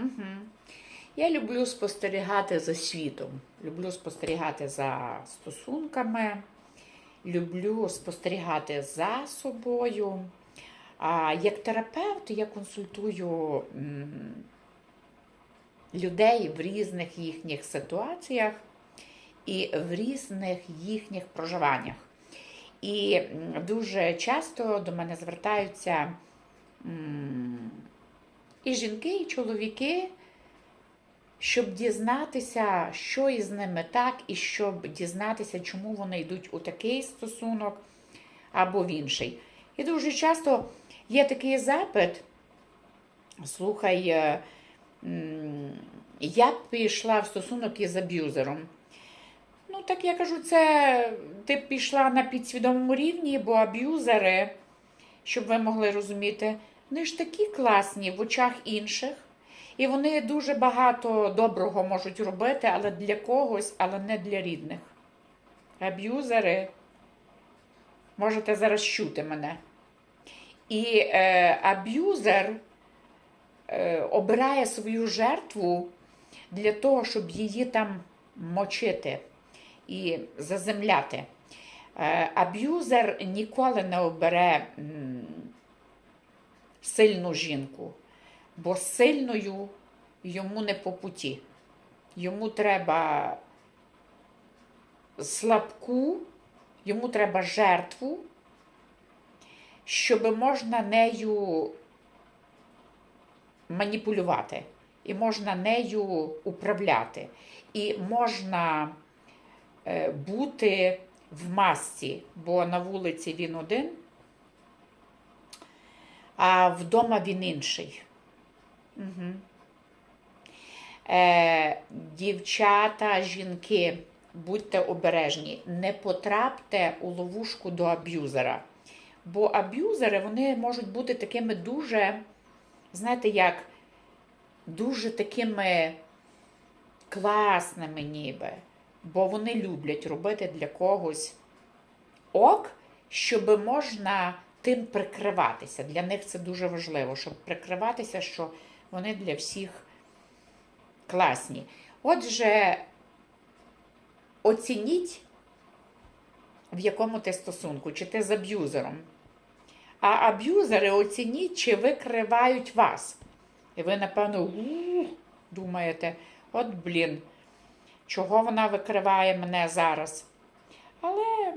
Угу. Я люблю спостерігати за світом, люблю спостерігати за стосунками, люблю спостерігати за собою. А як терапевт я консультую людей в різних їхніх ситуаціях і в різних їхніх проживаннях. І дуже часто до мене звертаються і жінки, і чоловіки, щоб дізнатися, що із ними так, і щоб дізнатися, чому вони йдуть у такий стосунок або в інший. І дуже часто є такий запит. Слухай, е, я пішла в стосунок із аб'юзером. Ну, так я кажу, це ти пішла на підсвідомому рівні, бо аб'юзери, щоб ви могли розуміти, вони ж такі класні в очах інших. І вони дуже багато доброго можуть робити, але для когось, але не для рідних. Аб'юзери, можете зараз чути мене. І е, аб'юзер е, обирає свою жертву для того, щоб її там мочити і заземляти. Е, аб'юзер ніколи не обере сильну жінку, бо сильною йому не по путі. Йому треба слабку, йому треба жертву, щоб можна нею маніпулювати, і можна нею управляти, і можна е, бути в масці, бо на вулиці він один, а вдома він інший. Угу. Е, дівчата, жінки, будьте обережні, не потрапте у ловушку до аб'юзера. Бо аб'юзери вони можуть бути такими дуже, знаєте, як дуже такими класними, ніби. Бо вони люблять робити для когось ок, щоб можна тим прикриватися. Для них це дуже важливо, щоб прикриватися, що вони для всіх класні. Отже, оцініть, в якому ти стосунку, чи ти з аб'юзером. А аб'юзери оцініть, чи викривають вас. І ви, напевно, у думаєте, от блін, чого вона викриває мене зараз? Але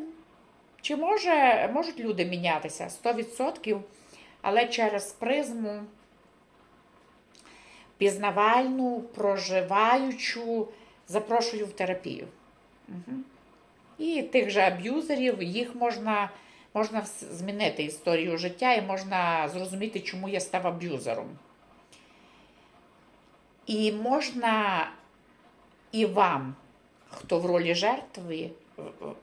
чи може, можуть люди мінятися? 100%, але через призму пізнавальну, проживаючу, запрошую в терапію. Угу. І тих же аб'юзерів, їх можна, можна змінити історію життя і можна зрозуміти, чому я став аб'юзером. І можна і вам, хто в ролі жертви,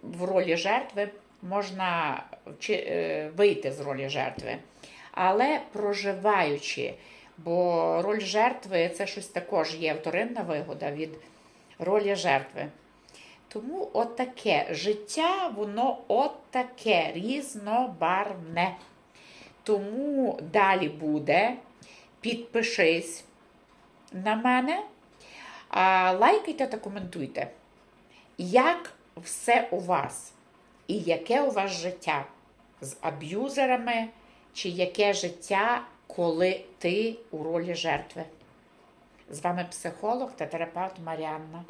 в- ролі жертви, можна е, вийти з ролі жертви. Але проживаючи, бо роль жертви це щось також є вторинна вигода від ролі жертви. Тому отаке життя, воно отаке різнобарвне. Тому далі буде. Підпишись на мене, лайкайте та коментуйте, як все у вас і яке у вас життя з аб'юзерами, чи яке життя, коли ти у ролі жертви. З вами психолог та терапевт Маріанна.